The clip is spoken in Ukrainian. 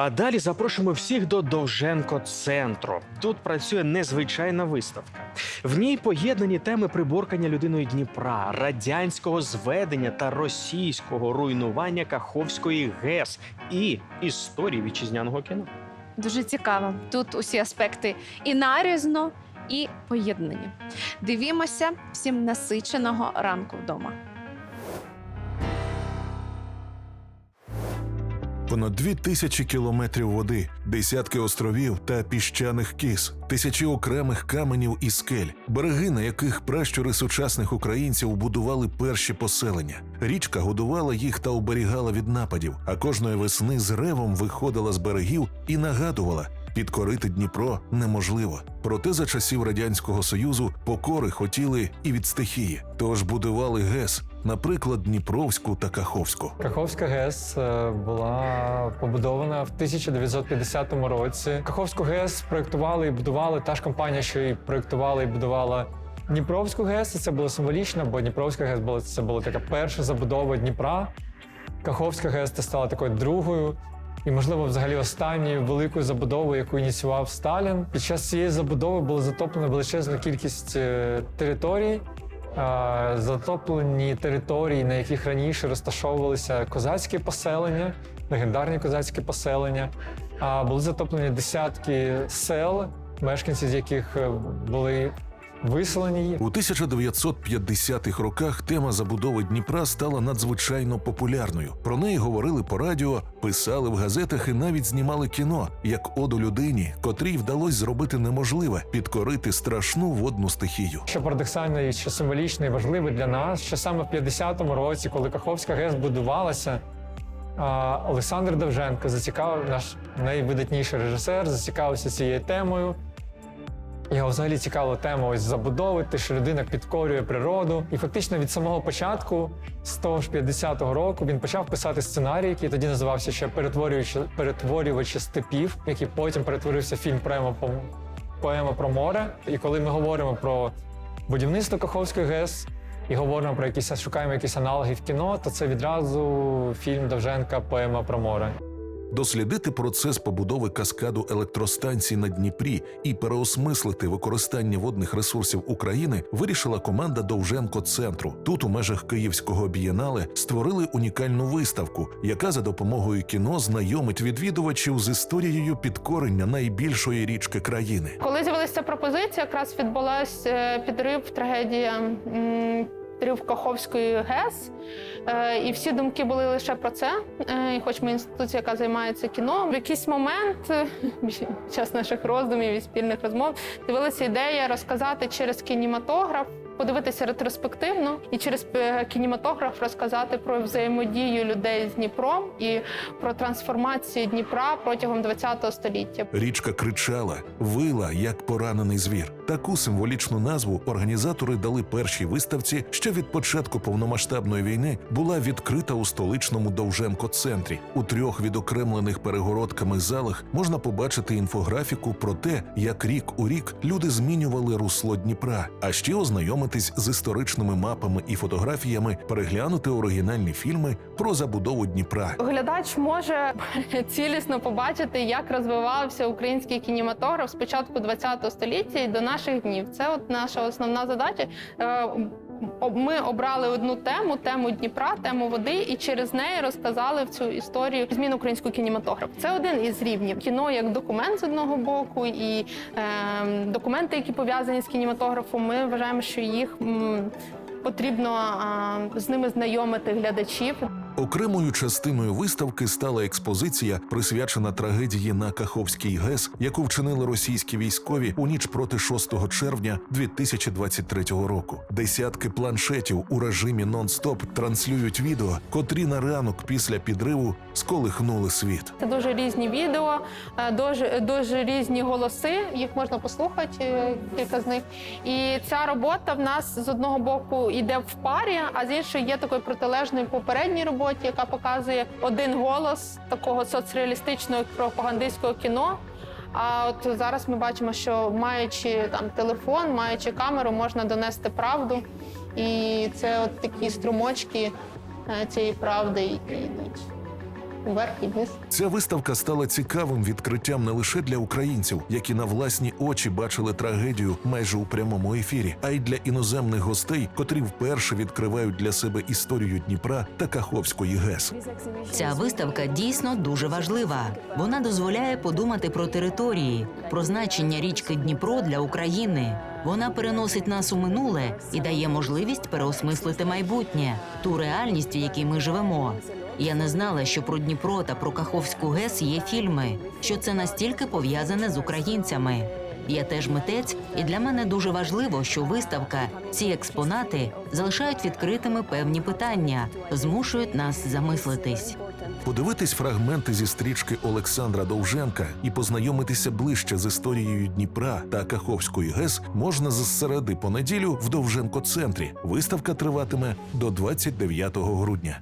А далі запрошуємо всіх до Довженко центру. Тут працює незвичайна виставка. В ній поєднані теми приборкання людиною Дніпра, радянського зведення та російського руйнування Каховської ГЕС і історії вітчизняного кіно. Дуже цікаво. Тут усі аспекти і нарізно, і поєднані. Дивімося всім насиченого ранку вдома. Понад дві тисячі кілометрів води, десятки островів та піщаних кіз, тисячі окремих каменів і скель, береги, на яких пращури сучасних українців будували перші поселення. Річка годувала їх та оберігала від нападів, а кожної весни з ревом виходила з берегів і нагадувала. Підкорити Дніпро неможливо. Проте за часів радянського союзу покори хотіли і від стихії, тож будували ГЕС, наприклад, Дніпровську та Каховську. Каховська ГЕС е, була побудована в 1950 році. Каховську ГЕС проєктували і будували та ж компанія, що і проєктувала і будувала Дніпровську ГЕС. Це було символічно, бо Дніпровська ГЕС була це була така перша забудова Дніпра. Каховська ГЕС стала такою другою. І, можливо, взагалі останньою великою забудовою, яку ініціював Сталін. Під час цієї забудови було затоплено величезна кількість е, територій, Е, затоплені території, на яких раніше розташовувалися козацькі поселення, легендарні козацькі поселення. Були затоплені десятки сел, мешканці з яких е, були виселені. У 1950-х роках тема забудови Дніпра стала надзвичайно популярною. Про неї говорили по радіо, писали в газетах і навіть знімали кіно як оду людині, котрій вдалося зробити неможливе підкорити страшну водну стихію. Що парадоксально і що символічно і важливо для нас, що саме в 50-му році, коли Каховська ГЕС будувалася, Олександр Довженко зацікавив наш найвидатніший режисер, зацікавився цією темою. Його взагалі цікава тема ось забудови, те, що людина підкорює природу. І фактично від самого початку, з того ж 50-го року, він почав писати сценарій, який тоді називався ще перетворюючи перетворювачі степів, який потім перетворився в фільм Поема по поема про море. І коли ми говоримо про будівництво Каховської ГЕС і говоримо про якісь шукаємо якісь аналоги в кіно, то це відразу фільм Довженка Поема про море. Дослідити процес побудови каскаду електростанцій на Дніпрі і переосмислити використання водних ресурсів України вирішила команда Довженко центру. Тут, у межах Київського бієнале, створили унікальну виставку, яка за допомогою кіно знайомить відвідувачів з історією підкорення найбільшої річки країни. Коли з'явилася пропозиція, якраз відбулась е, підрив, трагедія м, підрив Каховської ГЕС. Е, І всі думки були лише про це. Е, І хоч ми інституція, яка займається кіно, в якийсь момент е, під час наших роздумів і спільних розмов з'явилася ідея розказати через кінематограф. Подивитися ретроспективно і через е, кінематограф розказати про взаємодію людей з Дніпром і про трансформацію Дніпра протягом ХХ століття. Річка кричала, вила як поранений звір. Таку символічну назву організатори дали першій виставці, що від початку повномасштабної війни була відкрита у столичному Довженко-центрі. У трьох відокремлених перегородками залах можна побачити інфографіку про те, як рік у рік люди змінювали русло Дніпра, а ще ознайомитись з історичними мапами і фотографіями, переглянути оригінальні фільми про забудову Дніпра. Глядач може цілісно побачити, як розвивався український кінематограф з початку ХХ століття і до наших днів. Це от наша основна задача. Е, Ми обрали одну тему, тему Дніпра, тему води, і через неї розказали в цю історію змін українського кінематографу. Це один із рівнів. Кіно як документ з одного боку, і е, документи, які пов'язані з кінематографом. Ми вважаємо, що їх м, потрібно а, з ними знайомити глядачів. Окремою частиною виставки стала експозиція, присвячена трагедії на Каховській ГЕС, яку вчинили російські військові у ніч проти 6 червня 2023 року. Десятки планшетів у режимі нон-стоп транслюють відео, котрі на ранок після підриву сколихнули світ. Це дуже різні відео, е, дуже, дуже різні голоси. Їх можна послухати, е, кілька з них. І ця робота в нас з одного боку йде в парі, а з іншої є такою протилежною попередній роботі, яка показує один голос такого соцреалістичного пропагандистського кіно. А от зараз ми бачимо, що маючи там телефон, маючи камеру, можна донести правду. І це от такі струмочки е, цієї правди, які йдуть вверх і вниз. Ця виставка стала цікавим відкриттям не лише для українців, які на власні очі бачили трагедію майже у прямому ефірі, а й для іноземних гостей, котрі вперше відкривають для себе історію Дніпра та Каховської ГЕС. Ця виставка дійсно дуже важлива. Вона дозволяє подумати про території, про значення річки Дніпро для України. Вона переносить нас у минуле і дає можливість переосмислити майбутнє, ту реальність, в якій ми живемо. Я не знала, що про Дніпро та про Каховську ГЕС є фільми, що це настільки пов'язане з українцями. Я теж митець, і для мене дуже важливо, що виставка, ці експонати залишають відкритими певні питання, змушують нас замислитись. Подивитись фрагменти зі стрічки Олександра Довженка і познайомитися ближче з історією Дніпра та Каховської ГЕС можна з середи по неділю в Довженко центрі. Виставка триватиме до 29 грудня.